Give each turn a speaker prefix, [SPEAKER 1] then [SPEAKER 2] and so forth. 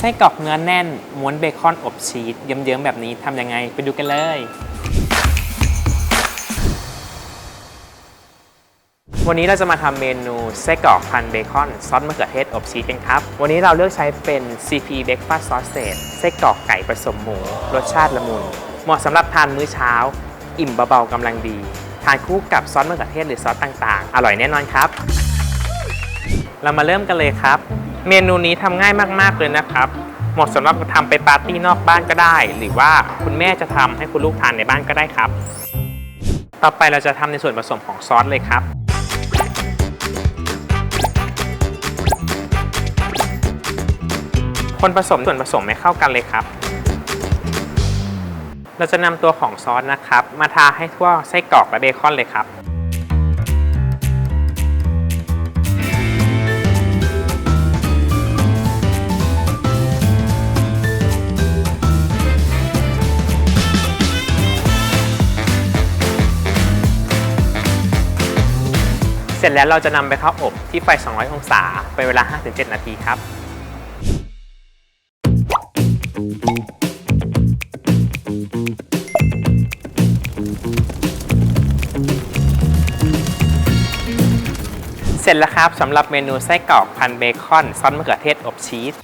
[SPEAKER 1] ไส้กรอกเนื้อแน่นม้วนเบคอนอบชีสเยิ้มๆแบบนี้ทำยังไงไปดูกันเลย วันนี้เราจะมาทำเมนูไส้กรอกพันเบคอนซอสมะเขือเทศอบชีสกันครับ วันนี้เราเลือกใช้เป็น CP Breakfast Sausage ไส้กรอกไก่ผสมหมู รสชาติละมุน เหมาะสำหรับทานมื้อเช้า อิ่มเบาๆกำลังดี ทานคู่กับซอสมะเขือเทศหรือซอสต่างๆ อร่อยแน่นอนครับ เรามาเริ่มกันเลยครับ เมนูนี้ทำง่ายมากๆเลยนะครับ เหมาะสำหรับทำไปปาร์ตี้นอกบ้านก็ได้ หรือว่าคุณแม่จะทำให้คุณลูกทานในบ้านก็ได้ครับ ต่อไปเราจะทำในส่วนผสมของซอสเลยครับคนผสมส่วนผสมให้เข้ากันเลยครับ เราจะนำตัวของซอสนะครับ มาทาให้ทั่วไส้กรอกและเบคอนเลยครับ เสร็จแล้วเราจะนำไปเข้าอบที่ไฟ 200 องศาเป็นเวลา 5-7 นาทีครับ เสร็จแล้วครับสำหรับเมนูไส้กรอกพันเบคอนซอสมะเขือเทศอบชีส